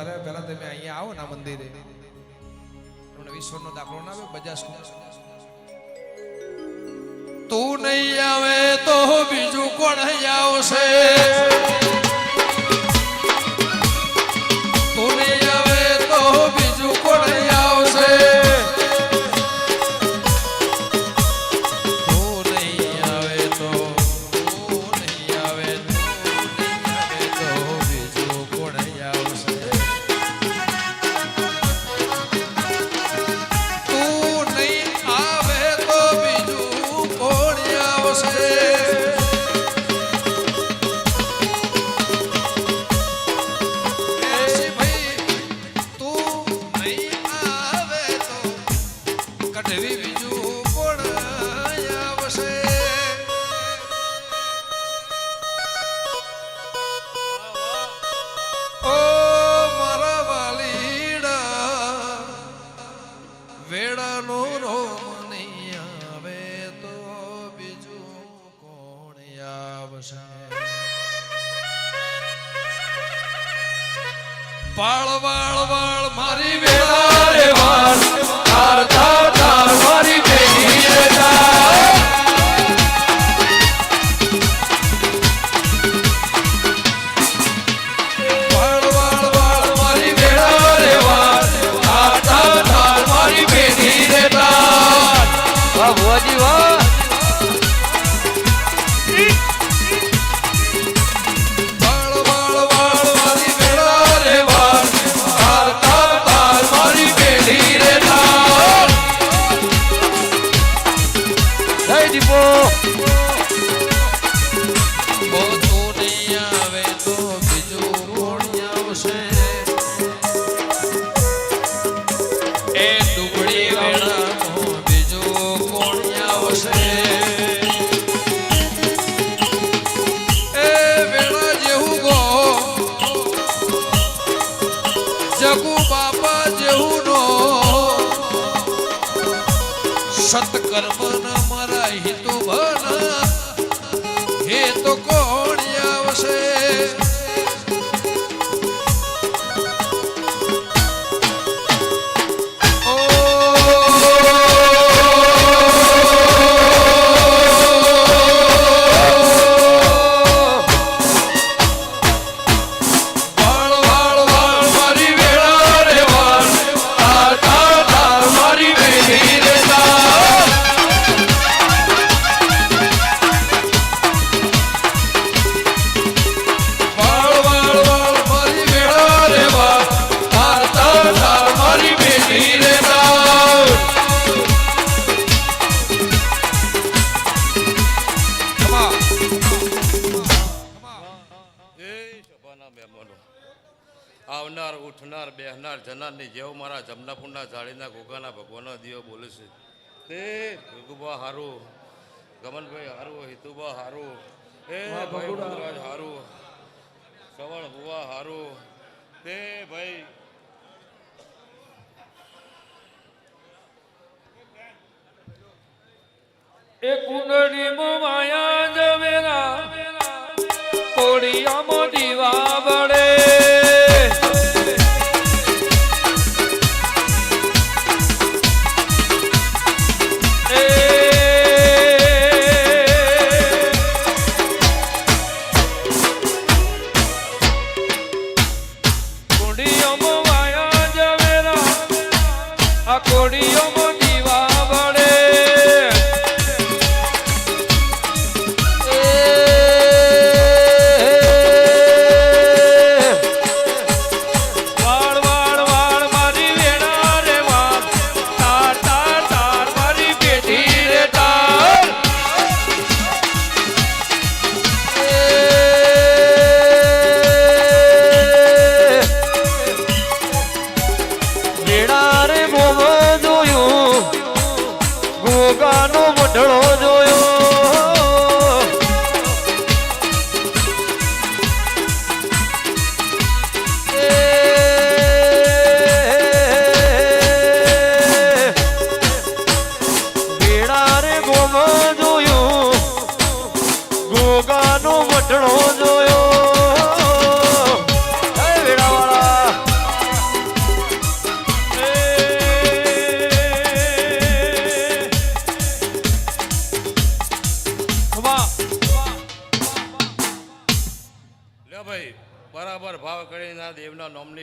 કરે, પહેલા તમે અહીંયા આવો ના મંદિરે. તમને ઈશ્વરનો દાખલો ના આવે બજાજ તું નહીં આવે તો બીજું કોણ આવશે? você. ઘણા મહેમાનો. આવનાર ઉઠનાર બેહનાર જનારની જેવો મારા જમનાપુરના જાળીના ઘોઘાના ભગવાનનો દીવો બોલે છે. તે ભગુભા હારું ગમનભાઈ હારું હિતુભા હારું એ ભાઈ ભગુરાજ હારું સવણ ભુવા હારું તે ભાઈ એ કુંડળી માયા જવેરા ગોળીઓ મોટી વાવડે.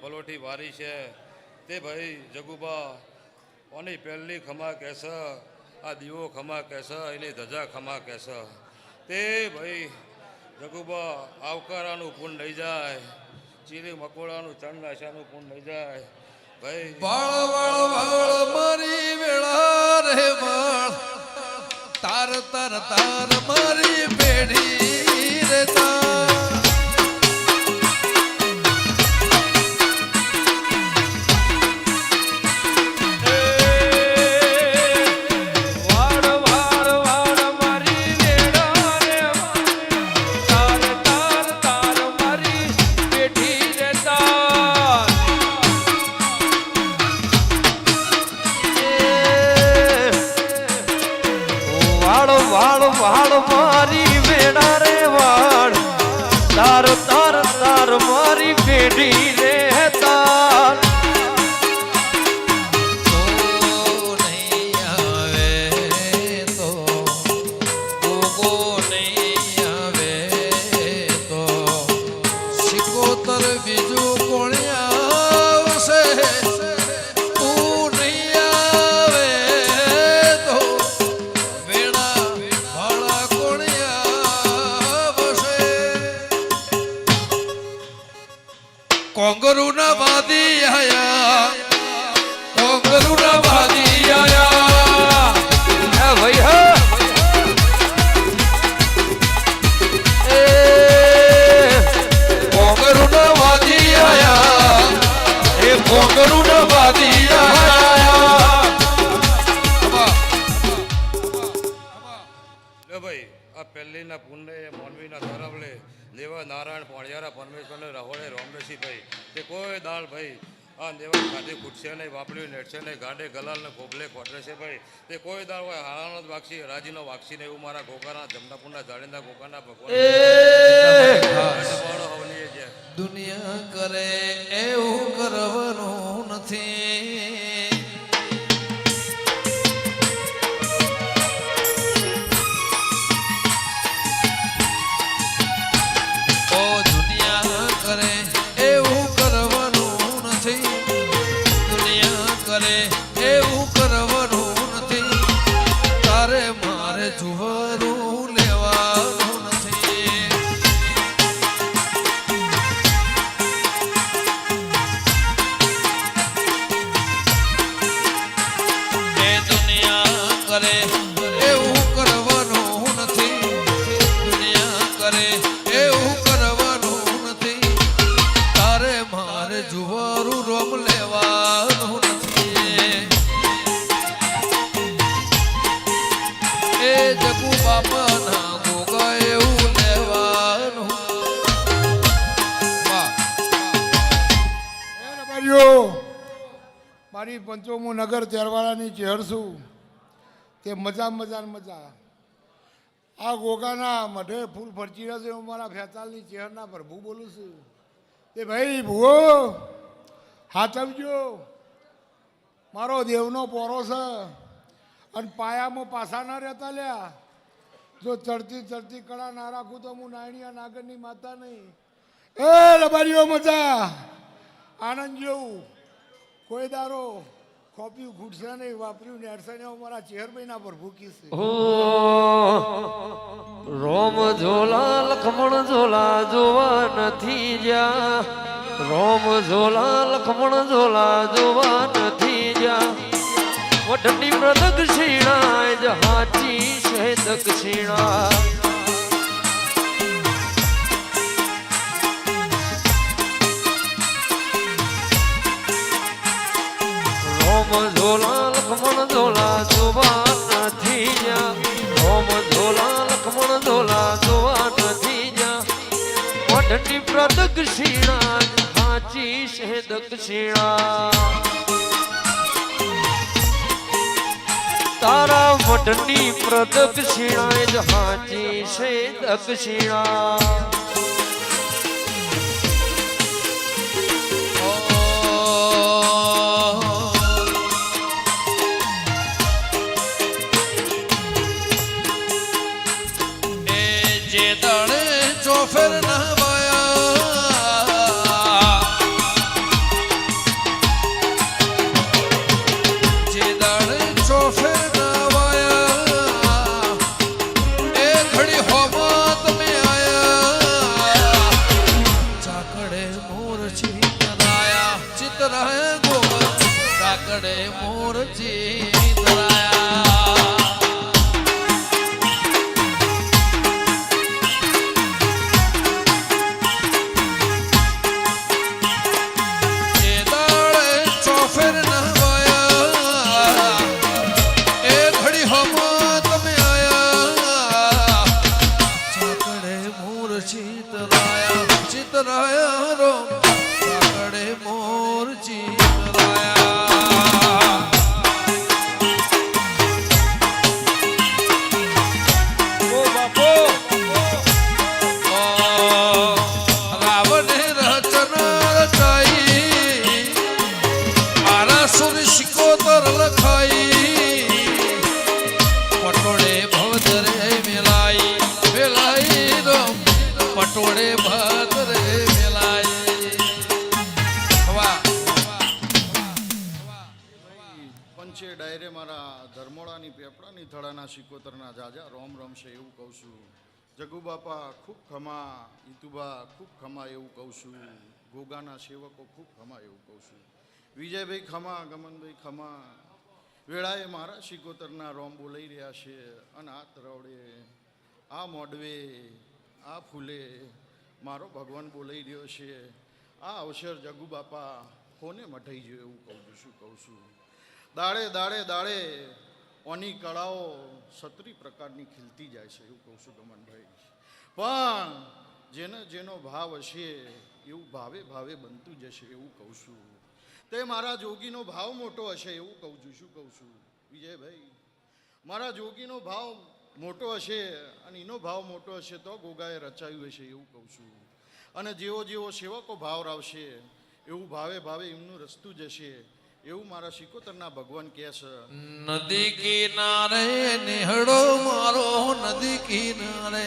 પલોઠી વારી છે. તે ભાઈ જગુબા, ઓની પહેલની ખમા કહેશ, આ દીવો ખમા કહેશ, એની ધજા ખમા કહેશ. તે ભાઈ જગુબા આવકારાનું પૂન લઈ જાય, ચીરી મકોડાનું ચણ નાશાનું પૂન લઈ જાય. ભાઈ વાળ વાળ વાળ, મારી વેળા રે વાળ. તાર તાર તાર, મારી પેઢી રે તાર આ દેવા ખાતે ખૂટશે નહીં વાપર્યું નેટશે નહીં ગાડે ગલાલ ને ખોબલે ખોટરે છે ભાઈ. તે કોઈ દાળ હોય હારાનો જ વાક્ષી રાજીનો વાક્ષી ને એવું મારા ગોકાના જમનાપુરના જાળીના ગોકાના ભગવાન. દુનિયા કરે એવું કરવાનું નથી. જુવારું રોમ લેવાનું નથી. એ જગુ બાપાના ગોગા એવું લેવાનું. મારી પંચોમું નગર ચેરવાળાની ચેહર છું. તે મજા મજા મજા. આ ગોગાના મઢે ફૂલ ફરચી રહ્યા હું મારા ફેતાલની ચેહરના પ્રભુ બોલું છું. તે ભાઈ, ભૂવો હાચવજો મારો દેવનો પોરો છે. અને પાયામાં પાછા ના રહેતા લ્યા. જો ચડતી ચડતી કળા ના રાખું તો હું નાયણિયા નાગરની માતા નહીં. એ લબારીઓ મજા. આનંદ જેવું. કોઈ દારો. કોપ્યું ઘૂંટશે નહીં વાપર્યું નેડશે નહીં મારા ચેરભાઈના પર ભૂકી છે. ઓ, રોમ ઝોલા લખમણ ઝોલા જોવા નથી જ્યા. રોમ ઝોલા લખમણ ઝોલા જોવા નથી જ્યા. વઢની પ્રદક્ષિણા જ હાચી છે દક્ષિણા. دڪشڻا هاچي شه دڪشڻا. تارا وڏي پردپڇيڻا جهانچي دڪشڻا. ભવદરે મેલાઈ મેલાઈ રો પટોળે વાહ. પંચે ડાયરે મારા ધર્મોળાની પેપડાની થળાના શિકોતરના જાજા, રોમ રમશે એવું કહું છું. જગુ ખૂબ ખમા, ઈતુબા ખૂબ ખમા એવું કહું છું. ગોગાના સેવકો ખૂબ ખમા એવું કહું છું. વિજયભાઈ ખમા, ગમનભાઈ ખમા વેળાએ મારા શિકોતરના રોમ બોલાઈ રહ્યા છે અને આ તરવડે, આ મોડવે આ ફૂલે મારો ભગવાન બોલાઈ રહ્યો છે. આ અવસર જગુ બાપા કોને મઠાઈ ગયો એવું કહું છું કહું છું? દાડે દાડે દાડે ઓની કળાઓ સત્રી પ્રકારની ખીલતી જાય છે એવું કહું છું ગમનભાઈ પણ જેને જેનો ભાવ હશે એવું ભાવે ભાવે બનતું જશે એવું કહું છું. તે મારા જોગીનો ભાવ મોટો હશે એવું કહું છું, શું કહું છું? વિજયભાઈ, મારા જોગીનો ભાવ મોટો હશે અને એનો ભાવ મોટો હશે તો ગોગાએ રચાયું હશે એવું કહું છું. અને જેવો જેવો સેવકો ભાવ રાવશે, એવું ભાવે ભાવે એમનું રસ્તું જશે, એવું મારા શિકોતરના ભગવાન કહે છે. નદી કિનારે નિહળો મારો, નદી કિનારે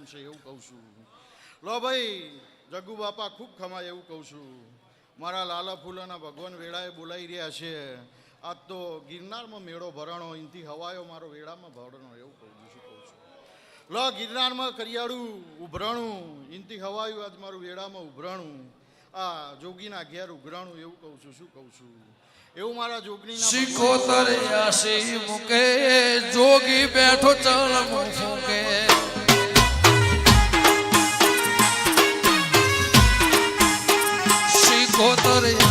રોમ છે એવું કહું છું. લો ભાઈ, જગુ બાપા, ખૂબ ખમાય એવું કહું છું. મારા લાલા ફૂલાના ભગવાન વેળાએ બોલાઈ રહ્યા છે. આજ તો ગિરનારમાં મેળો ભરાણો એનથી હવાયો મારો વેળામાં ભરણો એવું કહું છું કહું છું. લો, ગિરનારમાં કરિયાળું ઉભરાણું એનથી હવાયું આજ મારું વેળામાં ઉભરાણું. આ જોગીના ઘેર ઉઘરાણું એવું કહું છું, શું કહું છું. એવું મારા જોગની શીખો તરે આશી મૂકે, જોગી બેઠો ચલ ફૂકે. શિકોતર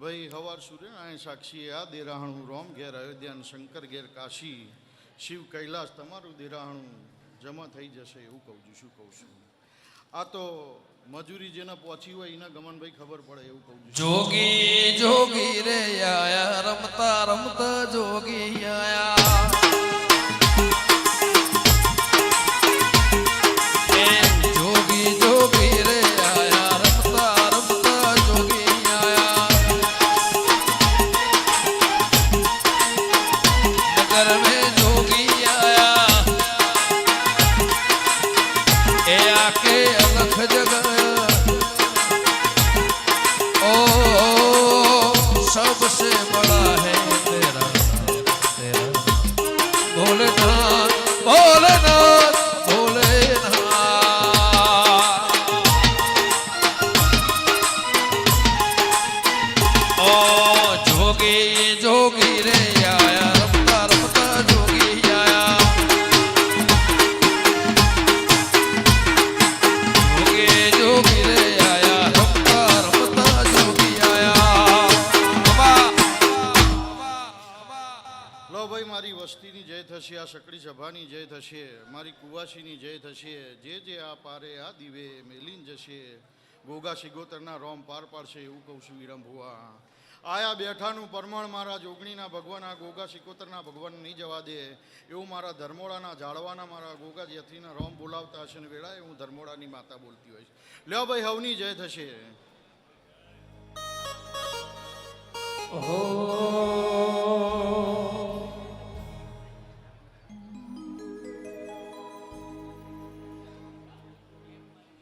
ભાઈ, હવાર સૂર્ય અહીં સાક્ષી આ દેરાહણું રોમ ઘેર અયોધ્યાન શંકર ઘેર કાશી. શિવ કૈલાસ તમારું દેરાહણું જમા થઈ જશે એવું કહું છું, શું કહું છું? આ તો મજૂરી જેને પહોંચી હોય એના ગમનભાઈ ખબર પડે એવું કહું છું. જોગી જોગી રે આયા, રમતા રમતા જોગી આયા. લો ભાઈ, મારી વસ્તીની જય થશે, આ સકડી સભાની જય થશે, મારી કુવાસીની જય થશે, જે જે આ પારે આ દીવે મેલીન જશે, ગોગા શિગોતરના રોમ પાર પાડશે એવું કહું છું વિરમ આયા બેઠાનું પરમણ મારા જોગણીના ભગવાન આ ગોગા શિકોતરના ભગવાન નહીં જવા દે, એવું મારા ધર્મોડાના જાળવાના મારા ગોગા જેથીના રોમ બોલાવતા હશે ને વેળાએ હું ધર્મોડાની માતા બોલતી હોઈશ. લ્યો ભાઈ, હવની જય થશે.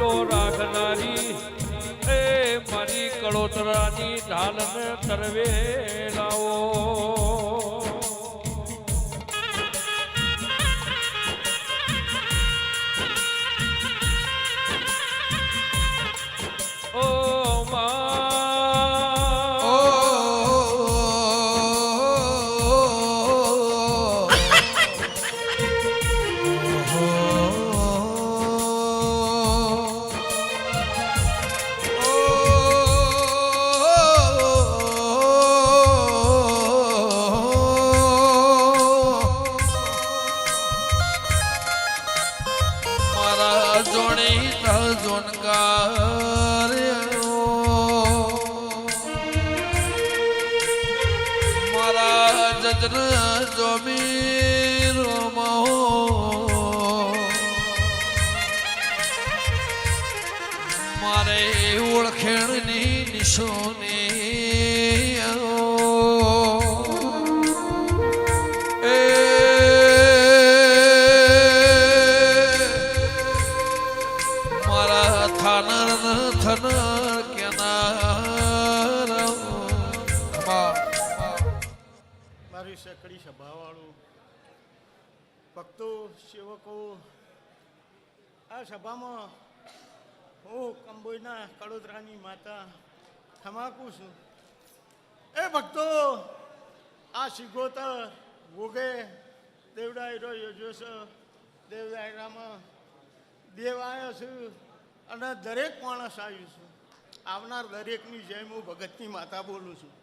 ઓટો રાખનારી એ મારી કળોતરાની ઢાલને તરવે લાવો. મારા સકડી સભાવાળું, ભક્તો, સેવકો, આ સભામાં હું કંબોઈના કડોદરાની માતા થમાકું છું. એ ભક્તો, આ શિગોતર ભોગે દેવડાયરો યોજ્યો છે. દેવડાયરામાં દેવ આવ્યો છું. અને દરેક માણસ આવ્યું છું. આવનાર દરેકની જેમ હું ભગતની માતા બોલું છું.